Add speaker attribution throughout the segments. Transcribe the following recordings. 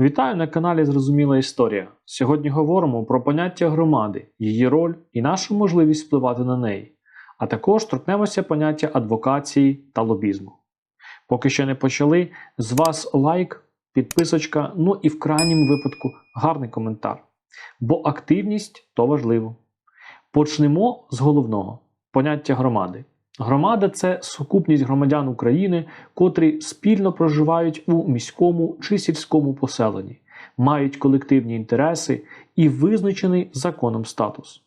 Speaker 1: Вітаю на каналі Зрозуміла Історія. Сьогодні говоримо про поняття громади, її роль і нашу можливість впливати на неї, а також торкнемося поняття адвокації та лобізму. Поки що не почали, з вас лайк, підписочка, ну і в крайньому випадку гарний коментар. Бо активність то важливо. Почнемо з головного поняття громади. Громада це сукупність громадян України, котрі спільно проживають у міському чи сільському поселенні, мають колективні інтереси і визначений законом статус.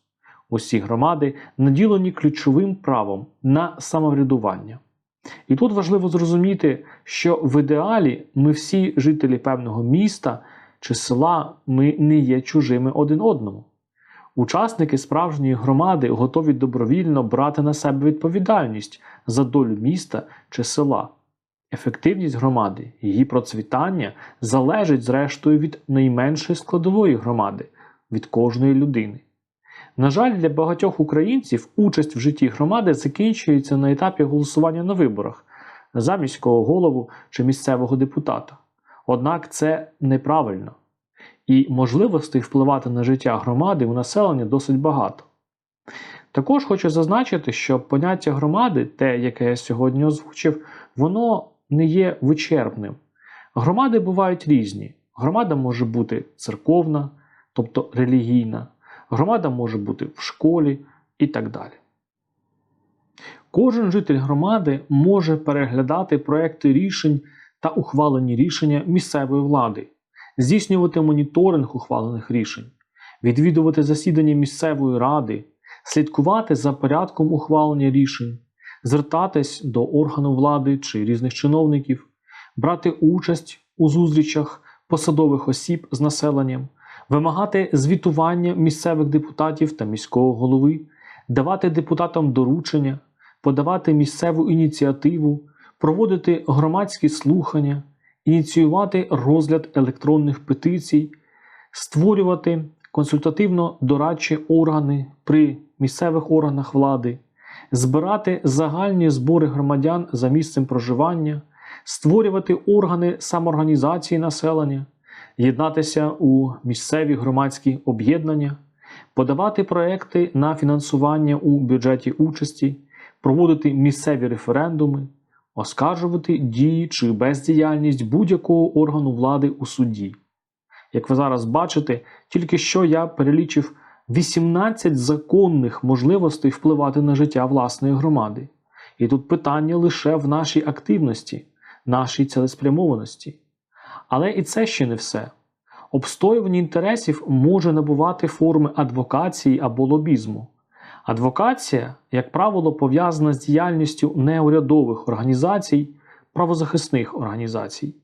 Speaker 1: Усі громади наділені ключовим правом на самоврядування. І тут важливо зрозуміти, що в ідеалі ми всі жителі певного міста чи села ми не є чужими один одному. Учасники справжньої громади готові добровільно брати на себе відповідальність за долю міста чи села. Ефективність громади, її процвітання залежить зрештою від найменшої складової громади, від кожної людини. На жаль, для багатьох українців участь в житті громади закінчується на етапі голосування на виборах за міського голову чи місцевого депутата. Однак це неправильно і можливостей впливати на життя громади у населення досить багато. Також хочу зазначити, що поняття громади, те, яке я сьогодні озвучив, воно не є вичерпним. Громади бувають різні. Громада може бути церковна, тобто релігійна, громада може бути в школі і так далі. Кожен житель громади може переглядати проекти рішень та ухвалені рішення місцевої влади, здійснювати моніторинг ухвалених рішень, відвідувати засідання місцевої ради, слідкувати за порядком ухвалення рішень, звертатись до органу влади чи різних чиновників, брати участь у зустрічах посадових осіб з населенням, вимагати звітування місцевих депутатів та міського голови, давати депутатам доручення, подавати місцеву ініціативу, проводити громадські слухання ініціювати розгляд електронних петицій, створювати консультативно-дорадчі органи при місцевих органах влади, збирати загальні збори громадян за місцем проживання, створювати органи самоорганізації населення, єднатися у місцеві громадські об'єднання, подавати проекти на фінансування у бюджеті участі, проводити місцеві референдуми оскаржувати дії чи бездіяльність будь-якого органу влади у суді. Як ви зараз бачите, тільки що я перелічив 18 законних можливостей впливати на життя власної громади. І тут питання лише в нашій активності, нашій цілеспрямованості. Але і це ще не все. Обстоювання інтересів може набувати форми адвокації або лобізму. Адвокація, як правило, пов'язана з діяльністю неурядових організацій, правозахисних організацій.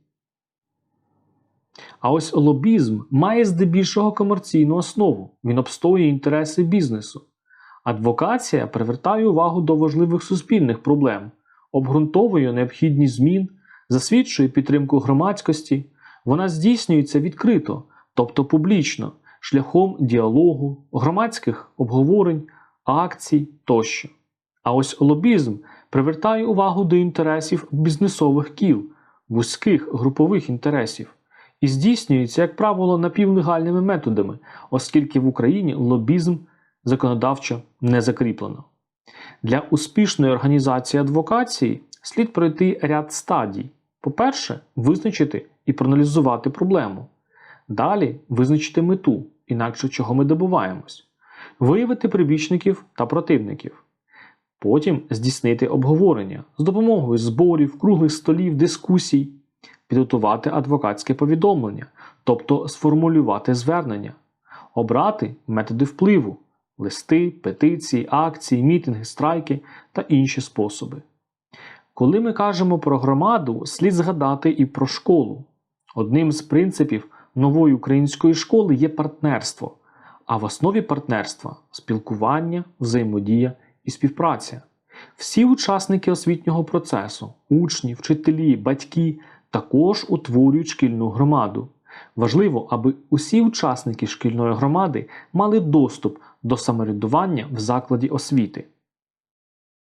Speaker 1: А ось лобізм має здебільшого комерційну основу, він обстоює інтереси бізнесу. Адвокація привертає увагу до важливих суспільних проблем, обґрунтовує необхідність змін, засвідчує підтримку громадськості, вона здійснюється відкрито, тобто публічно, шляхом діалогу, громадських обговорень акцій тощо. А ось лобізм привертає увагу до інтересів бізнесових кіл, вузьких групових інтересів, і здійснюється, як правило, напівлегальними методами, оскільки в Україні лобізм законодавчо не закріплено. Для успішної організації адвокації слід пройти ряд стадій. По-перше, визначити і проаналізувати проблему. Далі визначити мету, інакше чого ми добуваємось виявити прибічників та противників, потім здійснити обговорення з допомогою зборів, круглих столів, дискусій, підготувати адвокатське повідомлення, тобто сформулювати звернення, обрати методи впливу, листи, петиції, акції, мітинги, страйки та інші способи. Коли ми кажемо про громаду, слід згадати і про школу. Одним з принципів нової української школи є партнерство. А в основі партнерства спілкування, взаємодія і співпраця. Всі учасники освітнього процесу, учні, вчителі, батьки також утворюють шкільну громаду. Важливо, аби усі учасники шкільної громади мали доступ до самоврядування в закладі освіти.